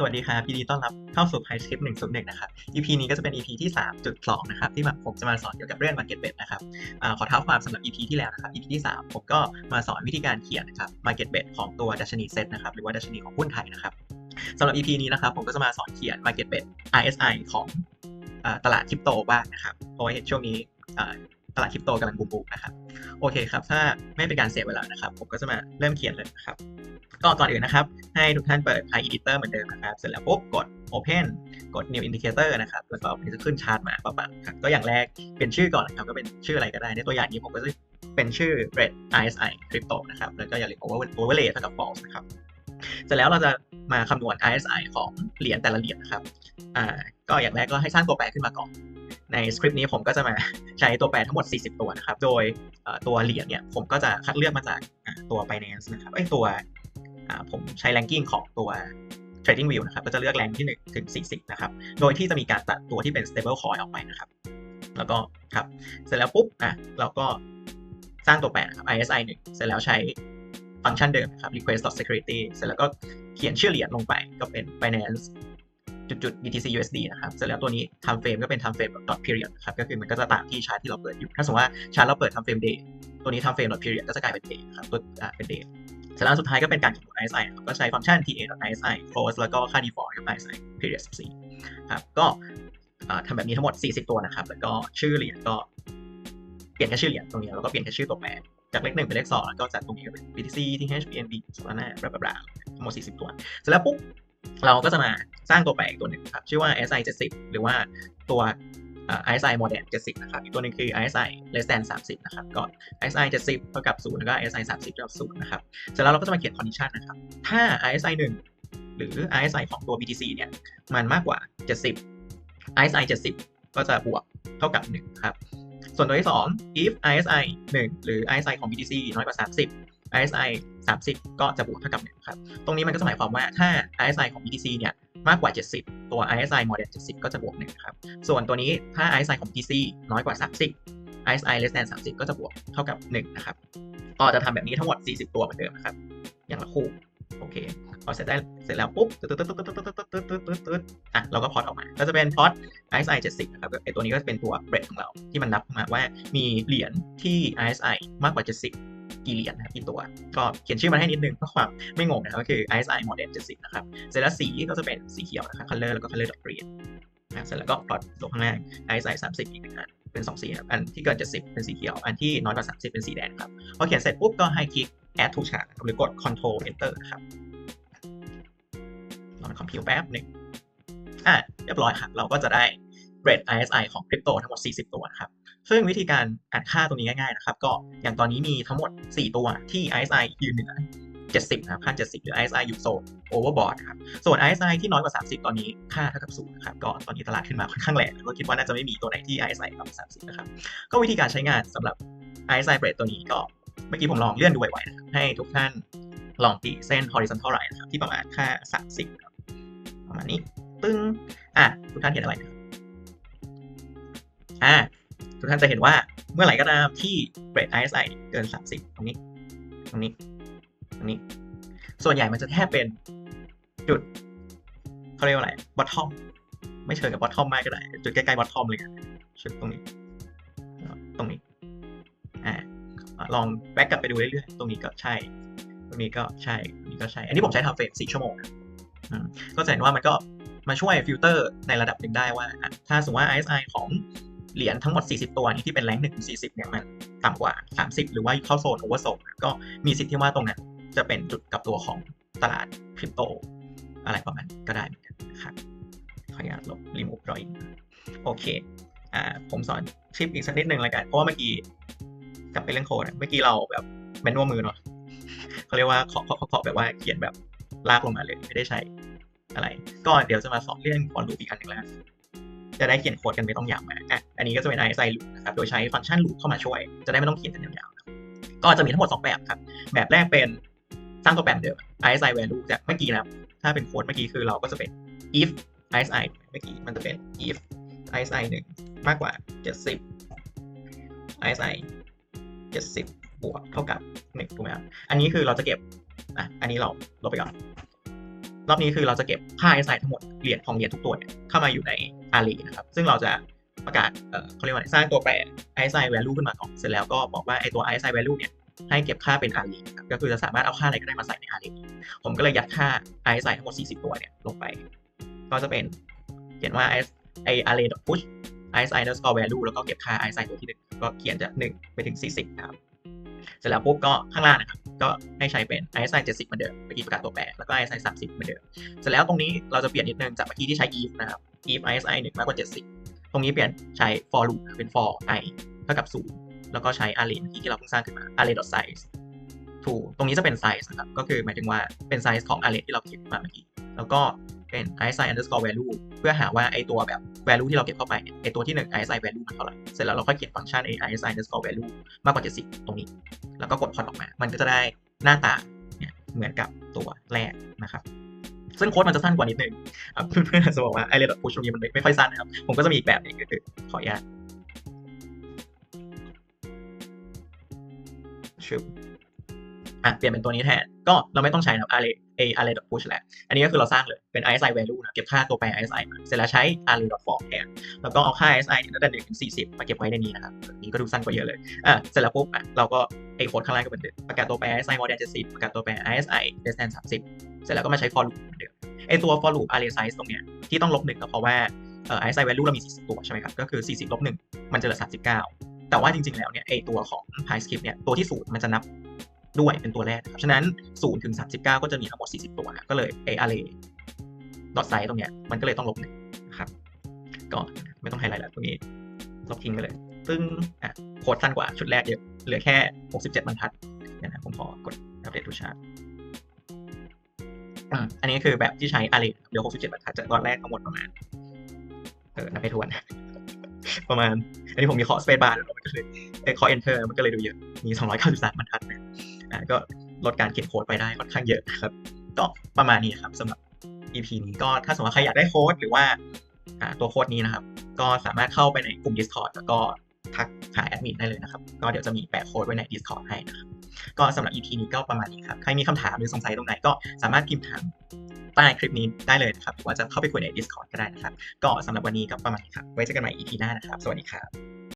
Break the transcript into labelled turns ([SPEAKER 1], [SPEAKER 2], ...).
[SPEAKER 1] สวัสดีครับยินดีต้อนรับเข้าสู่ p y c h i p 101นะครับ EP นี้ก็จะเป็น EP ที่ 3.2 นะครับ ที่ผมจะมาสอนเกี่ยวกับเรื่อง Market Bet นะครับอขอเท้าความสำหรับ EP ที่แล้วนะครับ EP ที่ 3 ผมก็มาสอนวิธีการเขียนนะครับ Market Bet ของตัวดัชนีเซ็ตนะครับ หรือว่าดัชนีของหุ้นไทยนะครับสำหรับ EP นี้นะครับ ผมก็จะมาสอนเขียน Market Bet RSI ของอตลาดคริปโตบ้างนะครับเพราะว่าเห็นช่วงนี้ ตลาดคริปโตกำลังบูมๆนะครับโอเคครับ ถ้าไม่เป็นการเสียเวลานะครับ ผมก็จะมาเริ่มเขียนเลยนะครับก็ก่อนอื่นนะครับ ให้ทุกท่านเปิด Pi Editor เหมือนเดิมนะครับ เสร็จแล้วปุ๊บกด Open กด New Indicator นะครับ แล้วก็มันจะขึ้นชาร์ตมาปั๊บครับก็อย่างแรกเป็นชื่อก่อนนะครับ ก็เป็นชื่ออะไรก็ได้ ในตัวอย่างนี้ผมก็จะเป็นชื่อ Red RSI Crypto นะครับ แล้วก็อย่าลืม overlay เท่ากับ false นะครับ เสร็จแล้วเราจะมาคำนวณ RSI ของเหรียญแต่ละเหรียญนะครับอ่าก็อย่างแรกก็ให้สร้างตัวแปรขึ้นมาก่อน ในสคริปต์นี้ผมก็จะมาใช้ตัวแปรทั้งหมด 40 ตัวนะครับ โดยตัวเหรียญเนี่ยผมก็จะคัดเลือกมาจากตัว Binance นะครับไอตัวผมใช้ ranking ของตัว Trading View นะครับ ก็จะเลือกแรงที่1ถึง 40 นะครับ โดยที่จะมีการตัดตัวที่เป็น stable coin ออกไปนะครับ แล้วก็ครับ เสร็จแล้วปุ๊บ อะ เราก็สร้างตัวแปรนะครับ ISI 1 เสร็จแล้วใช้ ฟังก์ชันเดิมนะครับ request security เสร็จแล้วก็เขียนชื่อเหรียญลงไปก็เป็น Binance จุดจุด BTC USD นะครับ เสร็จแล้วตัวนี้ time frame ก็เป็น time frame dot period นะครับ ก็คือมันก็จะตามที่ชาร์ตที่เราเปิดอยู่ ถ้าสมมติว่าชาร์ตเราเปิด time frame day ตัวนี้ time frame dot period ก็จะกลายเป็น day ครับ ตัวอ่าเป็น day เสร็จแล้วสุดท้ายก็เป็นการคำนวณ ISI ครับ ก็ใช้ฟังก์ชัน TA dot ISI close แล้วก็ค่า default กับ ISI period 14ครับ ก็ทำแบบนี้ทั้งหมด 40 ตัวนะครับ แล้วก็ชื่อเหรียญก็เปลี่ยนแค่ชื่อเหรียญตรงนี้แล้วก็เปลี่ยนแค่ชื่อตัวแปร จากเลขหนึ่งเป็นเลขสองแล้วก็จากตรงนี้เป็น BTC TH BNB Solana บลาบลาบลาทั้งหมด 40 ตัวเสร็จแล้วปุ๊บเราก็จะมาสร้างตัวแปรอีกตัวหนึ่งครับ ชื่อว่า SI 70 หรือว่าตัว ISI more than 70 นะครับ อีกตัวหนึ่งคือ ISI less than 30 นะครับ ก็ ISI 70 เท่ากับ 0 แล้วก็ ISI 30 เท่ากับ 0 นะครับ เสร็จแล้วเราก็จะมาเขียน condition นะครับ ถ้า ISI 1 หรือ ISI ของตัว BTC เนี่ย มันมากกว่า 70 ISI 70 ก็จะบวกเท่ากับ 1 ครับ ส่วนตัวที่ 2 if ISI 1 หรือ ISI ของ BTC น้อยกว่า 30 ISI 30 ก็จะบวกเท่ากับ1ครับ ตรงนี้มันก็จะหมายความว่าถ้า ISI ของ BTC เนี่ยมากกว่า 70 ตัว ISI more than 70 ก็จะบวก1ครับ ส่วนตัวนี้ถ้า ISI ของ BTC น้อยกว่า 30 ISI less than 30 ก็จะบวกเท่ากับ1นะครับก็จะทำแบบนี้ทั้งหมด 40 ตัวเหมือนเดิมนะครับ อย่างละคู่ โอเคพอเสร็จได้เสร็จแล้วปุ๊บตึ๊ดตึ๊ดตึ๊ดตึ๊ดตึ๊ดตึ๊ดตึ๊ดตึ๊ดตึ๊ดอะเราก็พอตออกมาก็จะเป็นพอต ISI 70นะครับไอตัวนี้ก็จะเป็นตัวเบรดของเราที่มันนับมาว่ามีเหรียญที่ ISI มากกว่า 70 กี่เหรียญนะครับกี่ตัว ก็เขียนชื่อมาให้นิดนึงเพื่อความไม่งงนะครับก็คือ ISI more than 70นะครับเสร็จแล้วสีก็จะเป็นสีเขียวนะครับ color แล้วก็ color dot green นะเสร็จแล้วก็พอตลงข้างล่าง ISI 30อีกหนึ่งอันเป็น2สีครับอันที่เกิน70เป็นสีเขียวอันที่น้อยกว่า 30 เป็นสีแดงครับพอเขียนเสร็จปุ๊บก็ให้คลิก add to chart นะครับหรือกด control enter นะครับรอคอมพิวแป๊บหนึ่งอะเรียบร้อยครับ เราก็จะได้ rate RSI ของคริปโตทั้งหมด 40 ตัวครับ ซึ่งวิธีการอ่านค่าตรงนี้ง่ายๆนะครับ ก็อย่างตอนนี้มีทั้งหมด 4 ตัวที่ RSI ยืนเหนือ70นะครับค่า 70 หรือ RSI อยู่โซน overbought ครับ ส่วน RSI ที่น้อยกว่า 30 ตอนนี้ค่าเท่ากับ0นะครับ ก็ตอนนี้ตลาดขึ้นมาค่อนข้างแรงก็คิดว่าน่าจะไม่มีตัวไหนที่ RSI ต่ำกว่า30 นะครับ ก็วิธีการใช้งานสำหรับ RSI rate ตัวนี้ก็ เมื่อกี้ผมลองเลื่อนดูไวๆนะครับให้ทุกท่านลองตีเส้น horizontal line นะครับที่ประมาณค่า30ครับประมาณนี้ตึ้งอะทุกท่านเห็นอะไรนะครับอ่าทุกท่านจะเห็นว่าเมื่อไหร่ก็ตามที่เรท ISI เกิน 30 ตรงนี้ ตรงนี้ ตรงนี้ ส่วนใหญ่มันจะแทบเป็นจุดเขาเรียกว่าอะไร bottom ไม่เชิงกับ bottom มากก็ได้ จุดใกล้ๆ bottom เลยจุดตรงนี้ ลองแบ็กกลับไปดูเรื่อยๆ ตรงนี้ก็ใช่ ตรงนี้ก็ใช่ ตรงนี้ก็ใช่ อันนี้ผมใช้ทำเฟรม4ชั่วโมงก็จะเห็นว่ามันก็มาช่วยฟิลเตอร์ในระดับหนึ่งได้ว่า ถ้าสมมติว่า ISI ของเหรียญทั้งหมด 40 ตัวนี้ที่เป็นแรง1ถึง40 เนี่ยมันต่ำกว่า 30 หรือว่าเข้าโซนโอเวอร์โซนก็มีสิทธิ์ที่ว่าตรงนั้นจะเป็นจุดกับตัวของตลาดคริปโต อะไรประมาณก็ได้เหมือนกันนะครับขออนุญาตลบ remove drawing โอเคอ่าผมสอนชิปอีกสักนิดหนึ่งล้วกัน เพราะว่าเมื่อกี้ กลับไปเรื่องโค้ดเมื่อกี้เราแบบแมนนวลมือเนาะเขาเรียกว่าเคาะเคาะแบบว่าเขียนแบบลากลงมาเลยไม่ได้ใช้อะไร ก็เดี๋ยวจะมาสอนเรื่อง for loop อีกอันหนึ่งแล้วจะได้เขียนโค้ดกันไม่ต้องยาวมากอะอันนี้ก็จะเป็น ISI loop นะครับ โดยใช้ฟังก์ชัน loop เข้ามาช่วย จะได้ไม่ต้องเขียนกันยาวๆก็จะมีทั้งหมด 2 แบบครับ แบบแรกเป็นสร้างตัวแปรเดิม ISI value จากเมื่อกี้นะ ถ้าเป็นโค้ดเมื่อกี้คือเราก็จะเป็น if ISI เมื่อกี้มันจะเป็น if ISI 1 มากกว่า 70 ISI 70 บวกเท่ากับ1ถูกไหมครับ อันนี้คือเราจะเก็บอะอันนี้เราลบไปก่อน รอบนี้คือเราจะเก็บค่า SI ทั้งหมดเหรียญของเหรียญทุกตัวเนี่ยเข้ามาอยู่ใน array นะครับ ซึ่งเราจะประกาศเอ่อเขาเรียกว่าสร้างตัวแปร SI value ขึ้นมาก่อน เสร็จแล้วก็บอกว่าไอตัว SI value เนี่ยให้เก็บค่าเป็น array ครับก็คือจะสามารถเอาค่าอะไรก็ได้มาใส่ใน array ผมก็เลยยัดค่า SI ทั้งหมด 40 ตัวเนี่ยลงไป ก็จะเป็นเขียนว่าไอ array push ISI underscore value แล้วก็เก็บค่า ISI ตัวที่ 1 ก็เขียนจาก1ไปถึง 40 นะครับ เสร็จแล้วปุ๊บก็ข้างล่างนะครับ ก็ให้ใช้เป็น ISI 70เหมือนเดิมเมื่อกี้ประกาศตัวแปร แล้วก็ ISI 30เหมือนเดิม เสร็จแล้วตรงนี้เราจะเปลี่ยนนิดนึงจากเมื่อกี้ที่ใช้ if นะครับ if ISI 1มากกว่า 70 ตรงนี้เปลี่ยนใช้ for loop เป็น for i เท่ากับ 0 แล้วก็ใช้ array ที่เราเพิ่งสร้างขึ้นมา array dot size to ตรงนี้จะเป็น size นะครับ ก็คือหมายถึงว่าเป็น size ของ array ที่เราเก็บมาเมื่อกี้ แล้วก็ เป็น ISI underscore value เพื่อหาว่าไอตัวแบบ value ที่เราเก็บเข้าไปเนี่ยไอตัวที่1 ISI value มันเท่าไหร่เสร็จแล้วเราค่อยเขียนฟังก์ชัน ISI underscore value มากกว่า 70 ตรงนี้ แล้วก็กดพอตออกมา มันก็จะได้หน้าตาเนี่ยเหมือนกับตัวแรกนะครับซึ่งโค้ดมันจะสั้นกว่านิดนึงเพื่อนๆอาจจะบอกว่าไอเรดพุชตรงนี้มันไม่ค่อยสั้นนะครับ ผมก็จะมีอีกแบบหนึงก็คือขออนุญาตชึบ อะเปลี่ยนเป็นตัวนี้แทน ก็เราไม่ต้องใช้นะครับ array a array dot push แหละ อันนี้ก็คือเราสร้างเลยเป็น ISI value นะเก็บค่าตัวแปร ISI มาเสร็จแล้วใช้ array dot form แทนแล้วก็เอาค่า ISI เนี่ยตั้งแต่หนึ่งถึงสี่สิบมาเก็บไว้ในนี้นะครับนี้ก็ดูสั้นกว่าเยอะเลยอะเสร็จแล้วปุ๊บอะเราก็ไอโค้ดข้างล่างก็เหมือนเดิมประกาศตัวแปร ISI more than 70ประกาศตัวแปร ISI less than 30 เสร็จแล้วก็มาใช้ for loop เหมือนเดิมไอตัว for loop array size ตรงเนี้ยที่ต้องลบหนึ่งก็เพราะว่าเอ่อ ISI value เรามี 40 ตัวใช่ไหมครับก็คือ 40ลบ1มันจะเหลือ 39 แต่ว่าจริงๆแล้วเนี่ยไอตัวของ pi script เนี่ยตัวที่0มันจะนับ ด้วยเป็นตัวแรกครับฉะนั้น0ถึง39 ก็จะมีทั้งหมด 40 ตัวนะก็เลยไอ array dot size ตรงเนี้ยมันก็เลยต้องลบหนึ่งนะครับก็ไม่ต้องไฮไลท์แล้วตรงนี้ลบทิ้งไปเลยซึ่งอะโค้ดสั้นกว่าชุดแรกเยอะเหลือแค่ 67บรรทัดเดี๋ยนะผมขอกดอัปเดตทูชาร์ตอันนี้คือแบบที่ใช้ array เหลือ67บรรทัดจากตอนแรกทั้งหมดประมาณเออนับไปทวน ประมาณ อันนี้ผมมีเคาะ space bar แล้วมันก็เลยเอเคาะ enter มันก็เลยดูเยอะ มี 293บรรทัดนะ อ่าก็ลดการเขียนโค้ดไปได้ค่อนข้างเยอะนะครับก็ประมาณนี้ครับสำหรับ EP นี้ก็ถ้าสมมติว่าใครอยากได้โค้ดหรือว่าอ่าตัวโค้ดนี้นะครับ ก็สามารถเข้าไปในกลุ่ม Discord แล้วก็ทักหาแอดมินได้เลยนะครับ ก็เดี๋ยวจะมีแปะโค้ดไว้ใน Discord ให้นะครับ ก็สำหรับ EP นี้ก็ประมาณนี้ครับ ใครมีคำถามหรือสงสัยตรงไหนก็สามารถพิมพ์ถามใต้คลิปนี้ได้เลยนะครับ หรือว่าจะเข้าไปคุยใน Discord ก็ได้นะครับ ก็สำหรับวันนี้ก็ประมาณนี้ครับ ไว้เจอกันใหม่ EP หน้านะครับ สวัสดีครับ